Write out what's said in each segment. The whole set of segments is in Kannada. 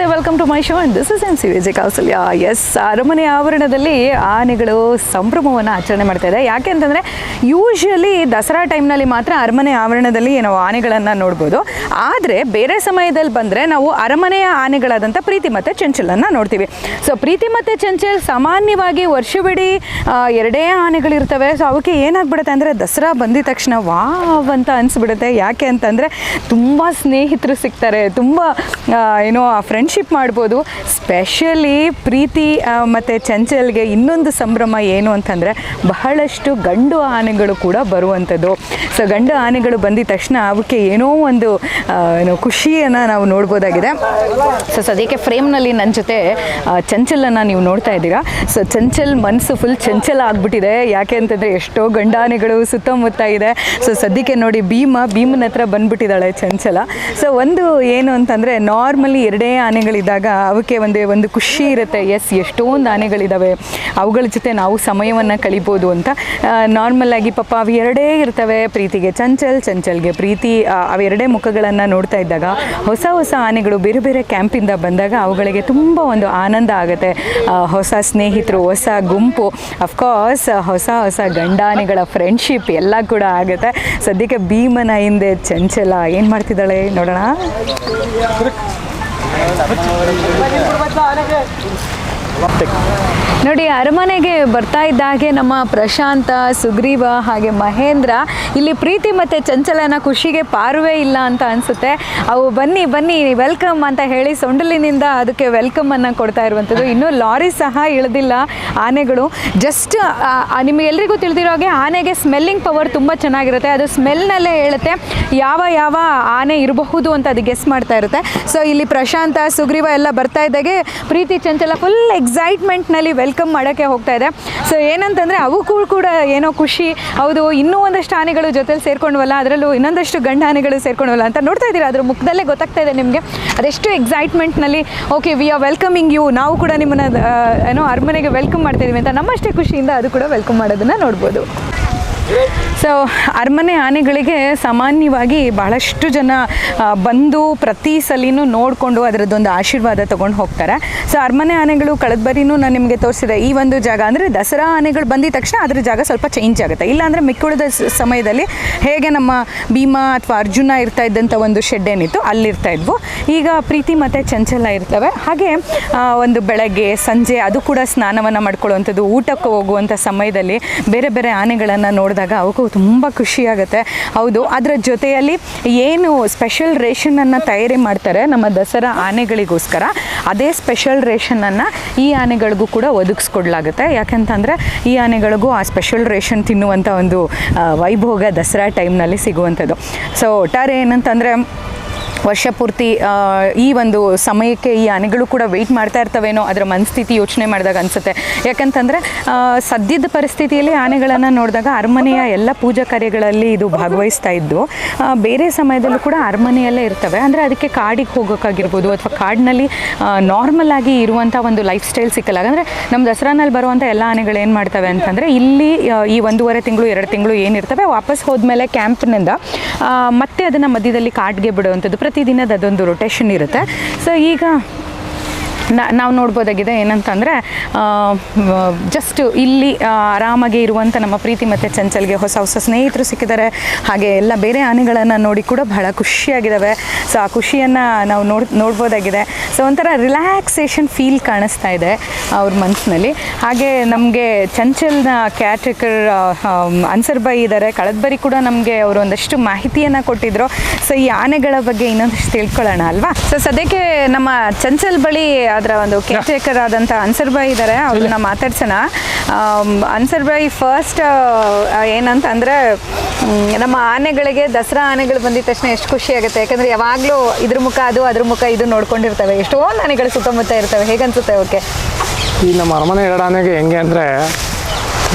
ನಮಸ್ತೆ welcome to my show and this is N C Vijay Kousalya S ಅರಮನೆ ಆವರಣದಲ್ಲಿ ಆನೆಗಳು ಸಂಭ್ರಮವನ್ನು ಆಚರಣೆ ಮಾಡ್ತಾ ಇದೆ. ಯಾಕೆ ಅಂತಂದರೆ ಯೂಶ್ವಲಿ ದಸರಾ ಟೈಮ್ನಲ್ಲಿ ಮಾತ್ರ ಅರಮನೆ ಆವರಣದಲ್ಲಿ ನಾವು ಆನೆಗಳನ್ನು ನೋಡ್ಬೋದು. ಆದರೆ ಬೇರೆ ಸಮಯದಲ್ಲಿ ಬಂದರೆ ನಾವು ಅರಮನೆಯ ಆನೆಗಳಾದಂಥ ಪ್ರೀತಿ ಮತ್ತು ಚಂಚಲನ್ನು ನೋಡ್ತೀವಿ. ಸೊ ಪ್ರೀತಿ ಮತ್ತು ಚಂಚಲ್ ಸಾಮಾನ್ಯವಾಗಿ ವರ್ಷವಿಡೀ ಎರಡೇ ಆನೆಗಳಿರ್ತವೆ. ಸೊ ಅವಕ್ಕೆ ಏನಾಗ್ಬಿಡುತ್ತೆ ಅಂದರೆ ದಸರಾ ಬಂದಿದ ತಕ್ಷಣ ವಾವ್ ಅಂತ ಅನಿಸ್ಬಿಡುತ್ತೆ. ಯಾಕೆ ಅಂತಂದರೆ ತುಂಬ ಸ್ನೇಹಿತರು ಸಿಗ್ತಾರೆ. ತುಂಬ ಏನೋ ಫ್ರೆಂಡ್ಶಿಪ್ ಮಾಡ್ಬೋದು. ಸ್ಪೆಷಲಿ ಪ್ರೀತಿ ಮತ್ತು ಚಂಚಲ್ಗೆ ಇನ್ನೊಂದು ಸಂಭ್ರಮ ಏನು ಅಂತಂದರೆ ಬಹಳಷ್ಟು ಗಂಡು ಆನೆಗಳು ಕೂಡ ಬರುವಂಥದ್ದು ಸೊ ಗಂಡು ಆನೆಗಳು ಬಂದಿದ ತಕ್ಷಣ ಅವಕ್ಕೆ ಏನೋ ಒಂದು ಏನೋ ಖುಷಿಯನ್ನು ನಾವು ನೋಡ್ಬೋದಾಗಿದೆ. ಸೊ ಸದ್ಯಕ್ಕೆ ಫ್ರೇಮ್ನಲ್ಲಿ ನನ್ನ ಜೊತೆ ಚಂಚಲನ್ನು ನೀವು ನೋಡ್ತಾ ಇದ್ದೀರಾ. ಸೊ ಚಂಚಲ್ ಮನಸ್ಸು ಫುಲ್ ಚಂಚಲ ಆಗ್ಬಿಟ್ಟಿದೆ. ಯಾಕೆ ಅಂತಂದರೆ ಎಷ್ಟೋ ಗಂಡಾನೆಗಳು ಸುತ್ತಮುತ್ತ ಇದೆ. ಸೊ ಸದ್ಯಕ್ಕೆ ನೋಡಿ ಭೀಮ, ಭೀಮನ ಹತ್ರ ಬಂದ್ಬಿಟ್ಟಿದ್ದಾಳೆ ಚಂಚಲ. ಸೊ ಒಂದು ಏನು ಅಂತಂದರೆ ನಾರ್ಮಲಿ ಎರಡೇ ಆನೆಗಳಿದ್ದಾಗ ಅವಕ್ಕೆ ಒಂದೇ ಒಂದು ಖುಷಿ ಇರುತ್ತೆ. ಎಸ್ ಎಷ್ಟೊಂದು ಆನೆಗಳಿದ್ದಾವೆ ಅವುಗಳ ಜೊತೆ ನಾವು ಸಮಯವನ್ನು ಕಳಿಬೋದು ಅಂತ. ನಾರ್ಮಲ್ ಆಗಿ ಪಾಪ ಅವು ಎರಡೇ ಇರ್ತವೆ. ಪ್ರೀತಿಗೆ ಚಂಚಲ್, ಚಂಚಲ್ಗೆ ಪ್ರೀತಿ ಅವೆರಡೇ ಅವೆರಡೇ ಮುಖಗಳನ್ನು ನೋಡ್ತಾ ಇದ್ದಾಗ ಹೊಸ ಹೊಸ ಆನೆಗಳು ಬೇರೆ ಬೇರೆ ಕ್ಯಾಂಪಿಂದ ಬಂದಾಗ ಅವುಗಳಿಗೆ ತುಂಬ ಒಂದು ಆನಂದ ಆಗುತ್ತೆ. ಹೊಸ ಸ್ನೇಹಿತರು, ಹೊಸ ಗುಂಪು ಅಫ್ಕೋರ್ಸ್ ಹೊಸ ಹೊಸ ಗಂಡಾನೆಗಳ ಫ್ರೆಂಡ್ಶಿಪ್ ಎಲ್ಲ ಕೂಡ ಆಗುತ್ತೆ. ಸದ್ಯಕ್ಕೆ ಭೀಮನ ಹಿಂದೆ ಚಂಚಲ, ಏನು ಮಾಡ್ತಿದ್ದಾಳೆ ನೋಡೋಣ. ನೋಡಿ, ಅರಮನೆಗೆ ಬರ್ತಾ ಇದ್ದ ಹಾಗೆ ನಮ್ಮ ಪ್ರಶಾಂತ, ಸುಗ್ರೀವ ಹಾಗೆ ಮಹೇಂದ್ರ ಇಲ್ಲಿ ಪ್ರೀತಿ ಮತ್ತು ಚಂಚಲನ ಖುಷಿಗೆ ಪಾರುವೇ ಇಲ್ಲ ಅಂತ ಅನಿಸುತ್ತೆ. ಅವು ಬನ್ನಿ ಬನ್ನಿ, ವೆಲ್ಕಮ್ ಅಂತ ಹೇಳಿ ಸೊಂಡಲಿನಿಂದ ಅದಕ್ಕೆ ವೆಲ್ಕಮ್ ಅನ್ನು ಕೊಡ್ತಾ ಇರುವಂಥದ್ದು. ಇನ್ನೂ ಲಾರಿ ಸಹ ಇಳಿದಿಲ್ಲ ಆನೆಗಳು. ಜಸ್ಟ್ ನಿಮಗೆಲ್ರಿಗೂ ತಿಳಿದಿರೋ ಹಾಗೆ ಆನೆಗೆ ಸ್ಮೆಲ್ಲಿಂಗ್ ಪವರ್ ತುಂಬ ಚೆನ್ನಾಗಿರುತ್ತೆ. ಅದು ಸ್ಮೆಲ್ನಲ್ಲೇ ಹೇಳುತ್ತೆ, ಯಾವ ಯಾವ ಆನೆ ಇರಬಹುದು ಅಂತ ಅದು ಗೆಸ್ ಮಾಡ್ತಾ ಇರುತ್ತೆ. ಸೊ ಇಲ್ಲಿ ಪ್ರಶಾಂತ, ಸುಗ್ರೀವ ಎಲ್ಲ ಬರ್ತಾ ಇದ್ದಾಗೆ ಪ್ರೀತಿ ಚಂಚಲ ಫುಲ್ ಎಕ್ಸೈಟ್ಮೆಂಟ್ನಲ್ಲಿ ವೆಲ್ಕಮ್ ಮಾಡೋಕ್ಕೆ ಹೋಗ್ತಾ ಇದೆ. ಸೊ ಏನಂತಂದರೆ ಅವಕ್ಕೂ ಕೂಡ ಏನೋ ಖುಷಿ. ಹೌದು, ಇನ್ನೂ ಒಂದಷ್ಟು ಆನೆಗಳು ಜೊತೆಲಿ ಸೇರ್ಕೊಂಡ್ವಲ್ಲ, ಅದರಲ್ಲೂ ಇನ್ನೊಂದಷ್ಟು ಗಂಡ ಆನೆಗಳು ಸೇರ್ಕೊಂಡ್ವಲ್ಲ ಅಂತ ನೋಡ್ತಾ ಇದ್ದೀರಾ? ಅದ್ರ ಮುಖದಲ್ಲೇ ಗೊತ್ತಾಗ್ತಾ ಇದೆ ನಿಮಗೆ. ಅದೆಷ್ಟು ಎಕ್ಸೈಟ್ಮೆಂಟ್ನಲ್ಲಿ okay we are welcoming you ನಾವು ಕೂಡ ನಿಮ್ಮನ್ನು ಏನೋ ಅರಮನೆಗೆ ವೆಲ್ಕಮ್ ಮಾಡ್ತಾ ಅಂತ ನಮ್ಮಷ್ಟೇ ಖುಷಿಯಿಂದ ಅದು ಕೂಡ ವೆಲ್ಕಮ್ ಮಾಡೋದನ್ನು ನೋಡ್ಬೋದು. ಸೊ ಅರಮನೆ ಆನೆಗಳಿಗೆ ಸಾಮಾನ್ಯವಾಗಿ ಬಹಳಷ್ಟು ಜನ ಬಂದು ಪ್ರತಿ ಸಲಿನೂ ನೋಡಿಕೊಂಡು ಅದರದ್ದೊಂದು ಆಶೀರ್ವಾದ ತೊಗೊಂಡು ಹೋಗ್ತಾರೆ. ಸೊ ಅರಮನೆ ಆನೆಗಳು ಕಳೆದ ಬರಿನೂ ನಾನು ನಿಮಗೆ ತೋರಿಸಿದೆ, ಈ ಒಂದು ಜಾಗ ಅಂದರೆ ದಸರಾ ಆನೆಗಳು ಬಂದಿದ ತಕ್ಷಣ ಅದರ ಜಾಗ ಸ್ವಲ್ಪ ಚೇಂಜ್ ಆಗುತ್ತೆ. ಇಲ್ಲಾಂದರೆ ಮಿಕ್ಕುಳಿದ ಸಮಯದಲ್ಲಿ ಹೇಗೆ ನಮ್ಮ ಭೀಮಾ ಅಥವಾ ಅರ್ಜುನ ಇರ್ತಾ ಇದ್ದಂಥ ಒಂದು ಶೆಡ್ ಏನಿತ್ತು ಅಲ್ಲಿರ್ತಾ ಇದ್ವು. ಈಗ ಪ್ರೀತಿ ಮತ್ತು ಚಂಚಲ ಇರ್ತವೆ. ಹಾಗೆ ಒಂದು ಬೆಳಗ್ಗೆ, ಸಂಜೆ ಅದು ಕೂಡ ಸ್ನಾನವನ್ನು ಮಾಡ್ಕೊಳ್ಳುವಂಥದ್ದು, ಊಟಕ್ಕೆ ಹೋಗುವಂಥ ಸಮಯದಲ್ಲಿ ಬೇರೆ ಬೇರೆ ಆನೆಗಳನ್ನು ನೋಡಿದಾಗ ಅವಕ್ಕೂ ತುಂಬ ಖುಷಿಯಾಗುತ್ತೆ ಹೌದು, ಅದರ ಜೊತೆಯಲ್ಲಿ ಏನು ಸ್ಪೆಷಲ್ ರೇಷನನ್ನು ತಯಾರಿ ಮಾಡ್ತಾರೆ ನಮ್ಮ ದಸರಾ ಆನೆಗಳಿಗೋಸ್ಕರ, ಅದೇ ಸ್ಪೆಷಲ್ ರೇಷನನ್ನು ಈ ಆನೆಗಳಿಗೂ ಕೂಡ ಒದಗಿಸ್ಕೊಡ್ಲಾಗುತ್ತೆ. ಯಾಕಂತಂದರೆ ಈ ಆನೆಗಳಿಗೂ ಆ ಸ್ಪೆಷಲ್ ರೇಷನ್ ತಿನ್ನುವಂಥ ಒಂದು ವೈಭೋಗ ದಸರಾ ಟೈಮ್ನಲ್ಲಿ ಸಿಗುವಂಥದ್ದು. ಸೊ ಒಟ್ಟಾರೆ ಏನಂತಂದರೆ ವರ್ಷ ಪೂರ್ತಿ ಈ ಒಂದು ಸಮಯಕ್ಕೆ ಈ ಆನೆಗಳು ಕೂಡ ವೆಯ್ಟ್ ಮಾಡ್ತಾ ಇರ್ತವೇನೋ ಅದರ ಮನಸ್ಥಿತಿ ಯೋಚನೆ ಮಾಡಿದಾಗ ಅನಿಸುತ್ತೆ. ಯಾಕಂತಂದರೆ ಸದ್ಯದ ಪರಿಸ್ಥಿತಿಯಲ್ಲಿ ಆನೆಗಳನ್ನು ನೋಡಿದಾಗ ಅರಮನೆಯ ಎಲ್ಲ ಪೂಜಾ ಕಾರ್ಯಗಳಲ್ಲಿ ಇದು ಭಾಗವಹಿಸ್ತಾ ಇದ್ದು ಬೇರೆ ಸಮಯದಲ್ಲೂ ಕೂಡ ಅರಮನೆಯಲ್ಲೇ ಇರ್ತವೆ. ಅಂದರೆ ಅದಕ್ಕೆ ಕಾಡಿಗೆ ಹೋಗೋಕ್ಕಾಗಿರ್ಬೋದು ಅಥವಾ ಕಾಡಿನಲ್ಲಿ ನಾರ್ಮಲ್ ಆಗಿ ಇರುವಂಥ ಒಂದು ಲೈಫ್ ಸ್ಟೈಲ್ ಸಿಕ್ಕಲ್ಲ. ಅಂದರೆ ನಮ್ಮ ದಸರಾನಲ್ಲಿ ಬರುವಂಥ ಎಲ್ಲ ಆನೆಗಳು ಏನು ಮಾಡ್ತವೆ ಅಂತಂದರೆ, ಇಲ್ಲಿ ಈ ಒಂದೂವರೆ ತಿಂಗಳು, ಎರಡು ತಿಂಗಳು ಏನಿರ್ತವೆ, ವಾಪಸ್ ಹೋದ್ಮೇಲೆ ಕ್ಯಾಂಪ್ನಿಂದ ಮತ್ತೆ ಅದನ್ನು ಮಧ್ಯದಲ್ಲಿ ಕಾಡಿಗೆ ಬಿಡುವಂಥದ್ದು. ಪ್ರತಿದಿನದ ಅದೊಂದು ರೊಟೇಷನ್ ಇರುತ್ತೆ. ಸೊ ಈಗ ನಾವು ನೋಡ್ಬೋದಾಗಿದೆ ಏನಂತಂದರೆ ಜಸ್ಟ್ ಇಲ್ಲಿ ಆರಾಮಾಗಿ ಇರುವಂಥ ನಮ್ಮ ಪ್ರೀತಿ ಮತ್ತು ಚಂಚಲ್ಗೆ ಹೊಸ ಹೊಸ ಸ್ನೇಹಿತರು ಸಿಕ್ಕಿದ್ದಾರೆ. ಹಾಗೆ ಎಲ್ಲ ಬೇರೆ ಆನೆಗಳನ್ನು ನೋಡಿ ಕೂಡ ಬಹಳ ಖುಷಿಯಾಗಿದ್ದಾವೆ ಸೊ ಆ ಖುಷಿಯನ್ನು ನಾವು ನೋಡ್, ನೋಡ್ಬೋದಾಗಿದೆ. ಸೊ ಒಂಥರ ರಿಲ್ಯಾಕ್ಸೇಷನ್ ಫೀಲ್ ಕಾಣಿಸ್ತಾ ಇದೆ ಅವ್ರ ಮನಸ್ಸಿನಲ್ಲಿ ಹಾಗೆ ನಮಗೆ ಚಂಚಲ್ನ ಕ್ಯಾಟಕರ್ ಅನ್ಸರ್ ಬೈ ಇದ್ದಾರೆ ಕಳೆದ ಬರಿ ಕೂಡ ನಮಗೆ ಅವರು ಒಂದಷ್ಟು ಮಾಹಿತಿಯನ್ನು ಕೊಟ್ಟಿದ್ರು. ಸೊ ಈ ಆನೆಗಳ ಬಗ್ಗೆ ಇನ್ನೊಂದಷ್ಟು ತಿಳ್ಕೊಳ್ಳೋಣ ಅಲ್ವಾ? ಸೊ ಸದ್ಯಕ್ಕೆ ನಮ್ಮ ಚಂಚಲ್ ಬಳಿ ಅದರ ಒಂದು ಕೇರ್ಟೇಕರ್ ಆದಂತ ಅನ್ಸರ್ ಬಾಯ್ ಇದ್ದಾರೆ ಅವ್ರನ್ನ ಮಾತಾಡ್ಸೋಣ. ಅನ್ಸರ್ ಬಾಯ್ ಫಸ್ಟ್ ಏನಂತ ಅಂದರೆ ನಮ್ಮ ಆನೆಗಳಿಗೆ ದಸರಾ ಆನೆಗಳು ಬಂದಿದ ತಕ್ಷಣ ಎಷ್ಟು ಖುಷಿ ಆಗುತ್ತೆ. ಯಾಕಂದರೆ ಯಾವಾಗಲೂ ಇದ್ರ ಮುಖ ಅದು ಅದ್ರ ಮುಖ ಇದು ನೋಡ್ಕೊಂಡಿರ್ತವೆ. ಎಷ್ಟೊಂದು ಆನೆಗಳು ಸುತ್ತಮುತ್ತ ಇರ್ತವೆ. ಹೇಗನ್ಸುತ್ತೆ ಓಕೆ ಈ ನಮ್ಮ ಅರಮನೆ ಎರಡು ಆನೆಗೆ ಹೆಂಗೆ ಅಂದರೆ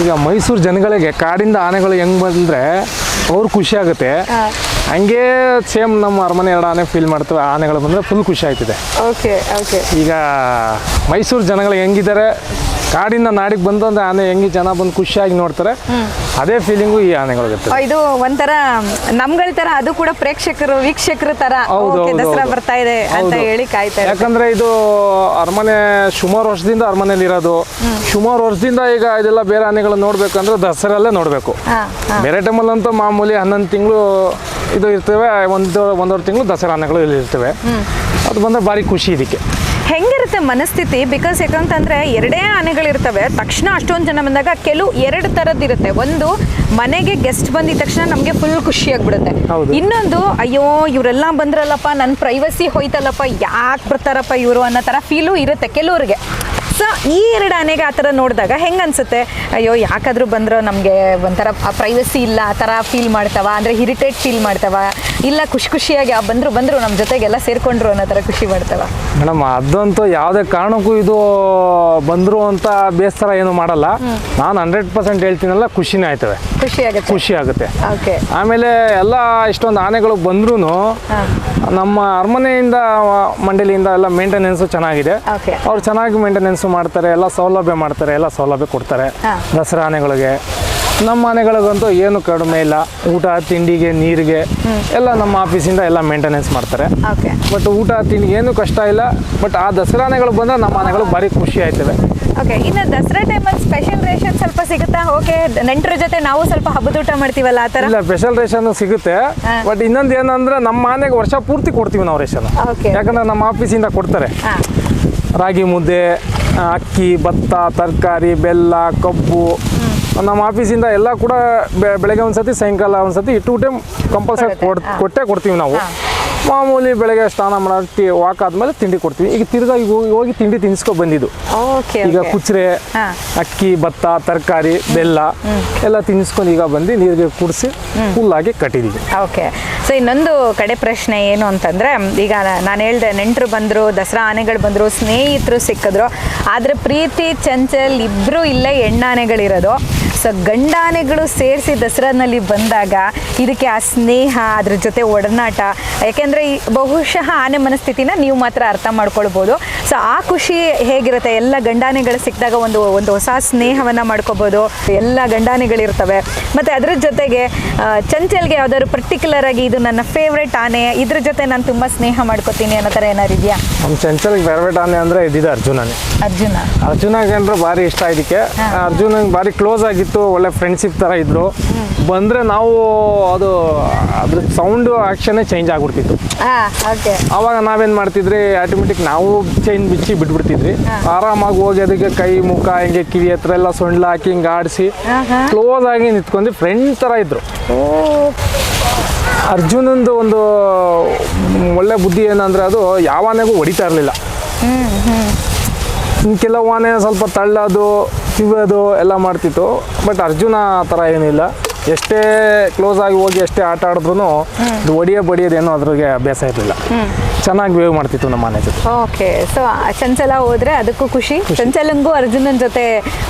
ಈಗ ಮೈಸೂರು ಜನಗಳಿಗೆ ಕಾಡಿಂದ ಆನೆಗಳು ಹೆಂಗೆ ಬಂದರೆ ಅವ್ರು ಖುಷಿ ಆಗುತ್ತೆ. ಹಂಗೆ ಸೇಮ್ ನಮ್ಮ ಅರಮನೆ ಎರಡು ಆನೆ ಫೀಲ್ ಮಾಡ್ತವೆ. ಆನೆಗಳು ಬಂದರೆ ಫುಲ್ ಖುಷಿ ಆಯ್ತಿದೆ ಓಕೆ ಓಕೆ ಈಗ ಮೈಸೂರು ಜನಗಳು ಹೆಂಗಿದ್ದಾರೆ? ಕಾಡಿಂದ ನಾಡಿಗೆ ಬಂದು ಅಂದ್ರೆ ಆನೆ ಹೆಂಗೆ ಜನ ಬಂದು ಖುಷಿಯಾಗಿ ನೋಡ್ತಾರೆ. ಅದೇ ಫೀಲಿಂಗು ಈ ಆನೆಗಳಿರುತ್ತೆ ಇದು ಒಂಥರ ನಮ್ಗಳ ತರ ಅದು ಕೂಡ ಪ್ರೇಕ್ಷಕರು ವೀಕ್ಷಕರು ತರ. ದಸರಾ ಬರ್ತಾ ಇದೆ ಅಂತ ಹೇಳಿ ಕಾಯ್ತಾ ಇರ್ತಾರೆ. ಯಾಕಂದ್ರೆ ಇದು ಅರಮನೆ ಸುಮಾರು ವರ್ಷದಿಂದ ಅರಮನೆಯಲ್ಲಿ ಇರೋದು. ಸುಮಾರು ವರ್ಷದಿಂದ ಈಗ ಇದೆಲ್ಲ ಬೇರೆ ಆನೆಗಳನ್ನ ನೋಡ್ಬೇಕಂದ್ರೆ ದಸರಲ್ಲೇ ನೋಡಬೇಕು. ಬೇರೆ ಟೈಮಲ್ಲಿ ಟೈಮಲ್ಲಂತೂ ಮಾಮೂಲಿ ಹನ್ನೊಂದು ತಿಂಗಳು ಇದು ಇರ್ತವೆ ಒಂದು ಒಂದೂವರೆ ತಿಂಗಳು ದಸರಾ ಆನೆಗಳು ಇಲ್ಲಿ ಇರ್ತವೆ. ಅದು ಬಂದ್ರೆ ಭಾರಿ ಖುಷಿ ಇದಕ್ಕೆ. ಹೆಂಗಿರುತ್ತೆ ಮನಸ್ಥಿತಿ? ಬಿಕಾಸ್ ಯಾಕಂತಂದ್ರೆ ಎರಡೇ ಆನೆಗಳಿರ್ತವೆ. ತಕ್ಷಣ ಅಷ್ಟೊಂದು ಜನ ಬಂದಾಗ ಕೆಲವು ಎರಡು ಥರದ್ದಿರುತ್ತೆ ಒಂದು ಮನೆಗೆ ಗೆಸ್ಟ್ ಬಂದಿದ ತಕ್ಷಣ ನಮಗೆ ಫುಲ್ ಖುಷಿ ಆಗ್ಬಿಡುತ್ತೆ. ಇನ್ನೊಂದು ಅಯ್ಯೋ ಇವರೆಲ್ಲ ಬಂದ್ರಲ್ಲಪ್ಪ ನನ್ನ ಪ್ರೈವಸಿ ಹೋಯ್ತಲ್ಲಪ್ಪ ಯಾಕೆ ಬರ್ತಾರಪ್ಪ ಇವರು? ಅನ್ನೋ ಥರ ಫೀಲು ಇರುತ್ತೆ ಕೆಲವ್ರಿಗೆ. ಸೊ ಈ ಎರಡು ಆನೆಗೆ ಆ ಥರ ನೋಡಿದಾಗ ಹೆಂಗೆ ಅನ್ಸುತ್ತೆ? ಅಯ್ಯೋ ಯಾಕಾದರೂ ಬಂದ್ರೋ ನಮಗೆ ಒಂಥರ ಪ್ರೈವಸಿ ಇಲ್ಲ ಆ ಥರ ಫೀಲ್ ಮಾಡ್ತಾವ ಅಂದರೆ ಇರಿಟೇಟ್ ಫೀಲ್ ಮಾಡ್ತಾವ. ಇಲ್ಲ ಖುಷಿ ಖುಷಿಯಾಗಿ ಆ ಬಂದರು ಬಂದರು ನಮ್ಮ ಜೊತೆಗೆಲ್ಲ ಸೇರ್ಕೊಂಡ್ರು ಅನ್ನೋ ಥರ ಖುಷಿ ಮಾಡ್ತಾವ ಮೇಡಮ್ ಅದಂತೂ ಯಾವುದೇ ಕಾರಣಕ್ಕೂ ಇದು ಬಂದರು ಅಂತ ಬೇಸರ ಏನು ಮಾಡಲ್ಲ. ನಾನು ಹಂಡ್ರೆಡ್ ಪರ್ಸೆಂಟ್ ಹೇಳ್ತೀನಲ್ಲ ಖುಷಿನೇ ಆಯ್ತವೆ. ಖುಷಿ ಆಗುತ್ತೆ. ಖುಷಿ ಆಗುತ್ತೆ. ಓಕೆ. ಆಮೇಲೆ ಎಲ್ಲ ಇಷ್ಟೊಂದು ಆನೆಗಳು ಬಂದ್ರೂ ನಮ್ಮ ಅರಮನೆಯಿಂದ ಮಂಡಳಿಯಿಂದ ಎಲ್ಲ ಮೇಂಟೆನೆನ್ಸು ಚೆನ್ನಾಗಿದೆ. ಓಕೆ. ಅವ್ರು ಚೆನ್ನಾಗಿ ಮೇಂಟೆನೆನ್ಸು ಮಾಡ್ತಾರೆ ಎಲ್ಲ ಸೌಲಭ್ಯ ಮಾಡ್ತಾರೆ ಎಲ್ಲ ಸೌಲಭ್ಯ ಕೊಡ್ತಾರೆ. ದಸರಾ ಆನೆಗಳಿಗೆ. ನಮ್ಮ ಮನೆಗಳಿಗಂತೂ ಏನು ಕಡಿಮೆ ಇಲ್ಲ. ಊಟ ತಿಂಡಿಗೆ ನೀರಿಗೆ ಎಲ್ಲ ನಮ್ಮ ಆಫೀಸಿಂದ ಎಲ್ಲ ಮೇಂಟೆನೆನ್ಸ್ ಮಾಡ್ತಾರೆ. ಓಕೆ ಬಟ್ ಊಟ ತಿಂಡಿಗೆ ಏನು ಕಷ್ಟ ಇಲ್ಲ. ಬಟ್ ಆ ದಸರಾನೆಗಳು ಬಂದ್ರೆ ನಮ್ಮ ಮನೆಗಳು ಭಾರಿ ಖುಷಿ ಆಯ್ತವೆ. ಓಕೆ ಇನ್ನು ದಸರಾ ಟೈಮಲ್ಲಿ ಸ್ಪೆಷಲ್ ರೇಷನ್ ಸ್ವಲ್ಪ ಸಿಗುತ್ತಾ? ಓಕೆ ನೆಂಟರ ಜೊತೆ ನಾವು ಸ್ವಲ್ಪ ಹಬ್ಬದ ಊಟ ಮಾಡ್ತೀವಲ್ಲ ಆ ಥರ? ಇಲ್ಲ ಸ್ಪೆಷಲ್ ರೇಷನ್ ಸಿಗುತ್ತೆ. ಬಟ್ ಇನ್ನೊಂದು ಏನಂದ್ರೆ ನಮ್ಮ ಮನೆಗೆ ವರ್ಷ ಪೂರ್ತಿ ಕೊಡ್ತೀವಿ ನಾವು ರೇಷನ್. ಯಾಕಂದ್ರೆ ನಮ್ಮ ಆಫೀಸಿಂದ ಕೊಡ್ತಾರೆ. ರಾಗಿ ಮುದ್ದೆ ಅಕ್ಕಿ ಭತ್ತ ತರಕಾರಿ ಬೆಲ್ಲ ಕಬ್ಬು. ನಮ್ಮ ಆಫೀಸಿಂದ ಎಲ್ಲ ಕೂಡ ಬೆಳಗ್ಗೆ ಒಂದ್ಸತಿ ಸಾಯಂಕಾಲ ಒಂದ್ಸತಿ ಇಟ್ಟು ಟೈಮ್ ಕಂಪಲ್ಸರಿ ಕೊಟ್ಟೆ ಕೊಡ್ ಕೊಟ್ಟೇ ಕೊಡ್ತೀವಿ ನಾವು. ಮಾಮೂಲಿ ಬೆಳಗ್ಗೆ ಸ್ನಾನ ಮಾಡಿ ಟಿ ವಾಕ್ ಆದ್ಮೇಲೆ ತಿಂಡಿ ಕೊಡ್ತೀವಿ. ಈಗ ತಿರ್ಗಾ ಈಗ ಹೋಗಿ- ತಿಂಡಿ ತಿನ್ಸ್ಕೊ ಬಂದಿದ್ದು. ಓಕೆ ಈಗ ಕುಚ್ರೆ. ಅಕ್ಕಿ ಭತ್ತ ತರಕಾರಿ ಬೆಲ್ಲ ಎಲ್ಲ ತಿನ್ಸ್ಕೊಂಡು ಈಗ ಬಂದು ನೀರಿಗೆ ಕುಡಿಸಿ ಫುಲ್ಲಾಗಿ ಕಟ್ಟಿದ್ದೀವಿ ಓಕೆ ಸೊ ಇನ್ನೊಂದು ಕಡೆ ಪ್ರಶ್ನೆ ಏನು ಅಂತಂದರೆ ಈಗ ನಾನು ಹೇಳ್ದೆ ನೆಂಟರು ಬಂದರು ದಸರಾ ಆನೆಗಳು ಬಂದರು ಸ್ನೇಹಿತರು ಸಿಕ್ಕಿದ್ರು ಆದರೆ ಪ್ರೀತಿ ಚಂಚಲ್ ಇಬ್ಬರು ಇಲ್ಲೇ ಹೆಣ್ಣಾನೆಗಳಿರೋದು. ಸೊ ಗಂಡಾನೆಗಳು ಸೇರಿಸಿ ದಸರಾನಲ್ಲಿ ಬಂದಾಗ ಇದಕ್ಕೆ ಆ ಸ್ನೇಹ, ಅದ್ರ ಜೊತೆ ಒಡನಾಟ, ಯಾಕೆಂದರೆ ಈ ಬಹುಶಃ ಆನೆ ಮನಸ್ಥಿತಿನ ನೀವು ಮಾತ್ರ ಅರ್ಥ ಮಾಡ್ಕೊಳ್ಬೋದು. ಸೊ ಆ ಖುಷಿ ಹೇಗಿರುತ್ತೆ? ಎಲ್ಲ ಗಂಡಾನೆಗಳು ಸಿಕ್ಕಿದಾಗ ಒಂದು ಒಂದು ಹೊಸ ಸ್ನೇಹವನ್ನು ಮಾಡ್ಕೋಬೋದು. ಎಲ್ಲ ಗಂಡಾನೆಗಳಿರ್ತವೆ. ಮತ್ತು ಅದ್ರ ಜೊತೆಗೆ ಚಂಚಲ್ಗೆ ಯಾವ್ದಾದ್ರು ಪರ್ಟಿಕ್ಯುಲರ್ ಆಗಿ ಇದು ನನ್ನ ಫೇವ್ರೇಟ್ ಆನೆ ಇದ್ರ ಜೊತೆ ನಾನು ತುಂಬ ಸ್ನೇಹ ಮಾಡ್ಕೋತೀನಿ ಅನ್ನೋ ಥರ ಏನಾರು ಇದೆಯಾ? ನಮ್ಮ ಚಂಚಲ್ಗೆ ಫೇವ್ರೇಟ್ ಆನೆ ಅಂದರೆ ಇದ್ದಿದ್ದು ಅರ್ಜುನನೇ. ಅರ್ಜುನ? ಅರ್ಜುನಗೆ ಅಂದ್ರೆ ಭಾರಿ ಇಷ್ಟ ಇದಕ್ಕೆ. ಅರ್ಜುನಂಗೆ ಭಾರಿ ಕ್ಲೋಸ್ ಆಗಿತ್ತು ಒಳ್ಳೆ ಫ್ರೆಂಡ್ಶಿಪ್ ಥರ ಇದ್ರು. ಬಂದರೆ ನಾವು ಅದು ಅದ್ರ ಸೌಂಡು ಆ್ಯಕ್ಷನ್ನೇ ಚೇಂಜ್ ಆಗ್ಬಿಡ್ತಿತ್ತು. ಹಾಂ ಓಕೆ ಆವಾಗ ನಾವೇನು ಮಾಡ್ತಿದ್ರಿ ಆಟೋಮೆಟಿಕ್ ನಾವು ಚೈನ್ ಬಿಚ್ಚಿ ಬಿಟ್ಬಿಡ್ತಿದ್ವಿ. ಆರಾಮಾಗಿ ಹೋಗಿ ಅದಕ್ಕೆ ಕೈ ಮುಖ ಹಿಂಗೆ ಕಿವಿ ಹತ್ರ ಎಲ್ಲ ಸೊಂಡ್ಲ ಹಾಕಿ ಹಿಂಗೆ ಆಡಿಸಿ. ಕ್ಲೋಸ್ ಆಗಿ ನಿಂತ್ಕೊಂಡು ಫ್ರೆಂಡ್ ಥರ ಇದ್ರು. ಅರ್ಜುನಂದು ಒಂದು ಒಳ್ಳೆ ಬುದ್ಧಿ ಏನಂದ್ರೆ ಅದು ಯಾವ ಆನೆಗೂ ಹೊಡಿತಾ ಇರಲಿಲ್ಲ. ಇನ್ನು ಕೆಲವು ಆನೆ ಸ್ವಲ್ಪ ತಳ್ಳೋದು ಕಿವಿಯೋದು ಎಲ್ಲ ಮಾಡ್ತಿತ್ತು. ಬಟ್ ಅರ್ಜುನ ಆ ಥರ ಏನಿಲ್ಲ. ಎಷ್ಟೇ ಕ್ಲೋಸ್ ಆಗಿ ಹೋಗಿ ಎಷ್ಟೇ ಆಟ ಆಡಿದ್ರು ಇದು ಒಡಿಯೋ ಬಡಿಯೋದೇನು ಅದ್ರಿಗೆ ಅಭ್ಯಾಸ ಇರಲಿಲ್ಲ. ಚೆನ್ನಾಗಿ ವೇವ್ ಮಾಡ್ತಿತ್ತು ನಮ್ಮ ಮನೆ ಜೊತೆ. ಓಕೆ ಸೊ ಚಂಚಲ ಹೋದ್ರೆ ಅದಕ್ಕೂ ಖುಷಿ. ಚಂಚಲಂಗೂ ಅರ್ಜುನನ್ ಜೊತೆ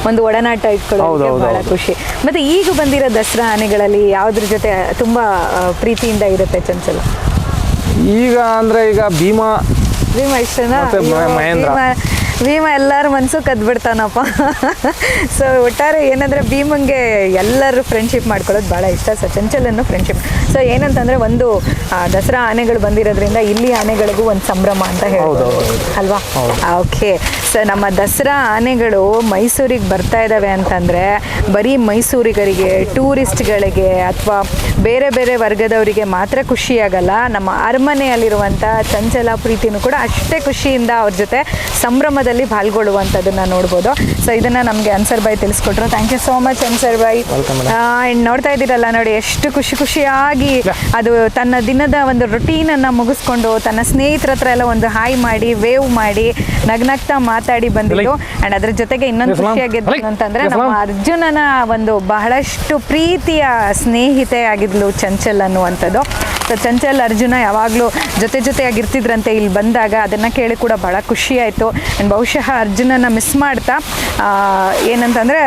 ಒಂದು ಒಡನಾಟ ಇಟ್ಕೊಳ್ಳೋದು ಬಹಳ ಖುಷಿ. ಮತ್ತೆ ಈಗ ಬಂದಿರೋ ದಸರಾ ಆನೆಗಳಲ್ಲಿ ಯಾವ್ದ್ರ ಜೊತೆ ತುಂಬಾ ಪ್ರೀತಿಯಿಂದ ಇರುತ್ತೆ ಚಂಚಲ? ಈಗ ಅಂದ್ರೆ ಈಗ ಭೀಮಾ ಭೀಮ ಇಷ್ಟನಾ? ಮಹೇಂದ್ರ. ಭೀಮ ಎಲ್ಲರ ಮನಸ್ಸು ಕದ್ಬಿಡ್ತಾನಪ್ಪ. ಸೊ ಒಟ್ಟಾರೆ ಏನಂದ್ರೆ ಭೀಮಂಗೆ ಎಲ್ಲರೂ ಫ್ರೆಂಡ್ಶಿಪ್ ಮಾಡ್ಕೊಳ್ಳೋದು ಭಾಳ ಇಷ್ಟ ಸೊ ಚಂಚಲನ್ನು ಫ್ರೆಂಡ್ಶಿಪ್ ಸೊ ಏನಂತಂದ್ರೆ ಒಂದು ದಸರಾ ಆನೆಗಳು ಬಂದಿರೋದ್ರಿಂದ ಇಲ್ಲಿ ಆನೆಗಳಿಗೂ ಒಂದು ಸಂಭ್ರಮ ಅಂತ ಹೇಳ್ಬೋದು. ಅಲ್ವಾ? ಓಕೆ ಸೊ ನಮ್ಮ ದಸರಾ ಆನೆಗಳು ಮೈಸೂರಿಗೆ ಬರ್ತಾ ಇದ್ದಾವೆ ಅಂತಂದರೆ ಬರೀ ಮೈಸೂರಿಗರಿಗೆ ಟೂರಿಸ್ಟ್ಗಳಿಗೆ ಅಥವಾ ಬೇರೆ ಬೇರೆ ವರ್ಗದವರಿಗೆ ಮಾತ್ರ ಖುಷಿಯಾಗಲ್ಲ. ನಮ್ಮ ಅರಮನೆಯಲ್ಲಿರುವಂಥ ಚಂಚಲ ಪ್ರೀತಿನೂ ಕೂಡ ಅಷ್ಟೇ ಖುಷಿಯಿಂದ ಅವ್ರ ಜೊತೆ ಸಂಭ್ರಮದಲ್ಲಿ ಪಾಲ್ಗೊಳ್ಳುವಂಥದ್ದನ್ನು ನೋಡ್ಬೋದು. ಸೊ ಇದನ್ನು ನಮಗೆ ಅನ್ಸರ್ ಬಾಯ್ ತಿಳಿಸ್ಕೊಟ್ರು. Thank you so much Ansar bye. And ನೋಡ್ತಾ ಇದ್ದೀರಲ್ಲ ನೋಡಿ ಎಷ್ಟು ಖುಷಿ ಖುಷಿಯಾಗಿ ಅದು ತನ್ನ ದಿನದ ಒಂದು ರುಟೀನನ್ನು ಮುಗಿಸ್ಕೊಂಡು ತನ್ನ ಸ್ನೇಹಿತರ ಹತ್ರ ಎಲ್ಲ ಒಂದು ಹಾಯ್ ಮಾಡಿ ವೇವ್ ಮಾಡಿ ನಗ್ನಗ್ತಾ ಮಾತಾಡಿ ಬಂದಿದ್ದು. ಆ್ಯಂಡ್ ಅದ್ರ ಜೊತೆಗೆ ಇನ್ನೊಂದು ಖುಷಿಯಾಗಿದ್ದು ಅಂತಂದ್ರೆ ನಮ್ಮ ಅರ್ಜುನನ ಒಂದು ಬಹಳಷ್ಟು ಪ್ರೀತಿಯ ಸ್ನೇಹಿತೆ ಆಗಿದ್ಲು ಚಂಚಲ್ ಅನ್ನುವಂಥದ್ದು. ಸೊ ಚಂಚಲ್ ಅರ್ಜುನ ಯಾವಾಗಲೂ ಜೊತೆ ಜೊತೆಯಾಗಿರ್ತಿದ್ರಂತೆ ಇಲ್ಲಿ ಬಂದಾಗ. ಅದನ್ನು ಕೇಳಿ ಕೂಡ ಭಾಳ ಖುಷಿ ಆಯಿತು. ಆ್ಯಂಡ್ ಬಹುಶಃ ಅರ್ಜುನನ ಮಿಸ್ ಮಾಡ್ತಾ ಏನಂತಂದರೆ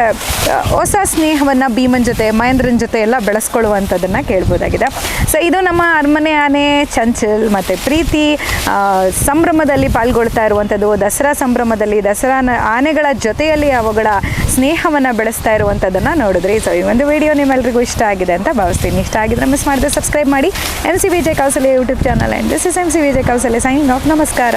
ಹೊಸ ಸ್ನೇಹವನ್ನು ಭೀಮನ್ ಜೊತೆ, ಮಹೇಂದ್ರನ್ ಜೊತೆ ಎಲ್ಲ ಬೆಳೆಸ್ಕೊಳ್ಳುವಂಥದ್ದನ್ನು ಕೇಳ್ಬೋದಾಗಿದೆ. ಸೊ ಇದು ನಮ್ಮ ಅರಮನೆ ಆನೆ ಚಂಚಲ್ ಮತ್ತು ಪ್ರೀತಿ. ಸಂಭ್ರಮದಲ್ಲಿ ಪಾಲ್ಗೊಳ್ತಾ ಇರುವಂಥದ್ದು ದಸರಾ ಸಂಭ್ರಮದಲ್ಲಿ ದಸರಾ ಆನೆಗಳ ಜೊತೆಯಲ್ಲಿ ಅವುಗಳ ಸ್ನೇಹವನ್ನು ಬೆಳೆಸ್ತಾ ಇರುವಂಥದ್ದನ್ನು ನೋಡಿದ್ರಿ. ಸೊ ಈ ಒಂದು ವಿಡಿಯೋ ನಿಮ್ಮೆಲ್ಲರಿಗೂ ಇಷ್ಟ ಆಗಿದೆ ಅಂತ ಭಾವಿಸ್ತೀನಿ. ಇಷ್ಟ ಆಗಿದ್ರೆ ಮಿಸ್ ಮಾಡಿದ್ರೆ ಸಬ್ಸ್ಕ್ರೈಬ್ ಮಾಡಿ. M C Vijay Kousali YouTube channel and this is M C Vijay Kousali sign off ನಮಸ್ಕಾರ.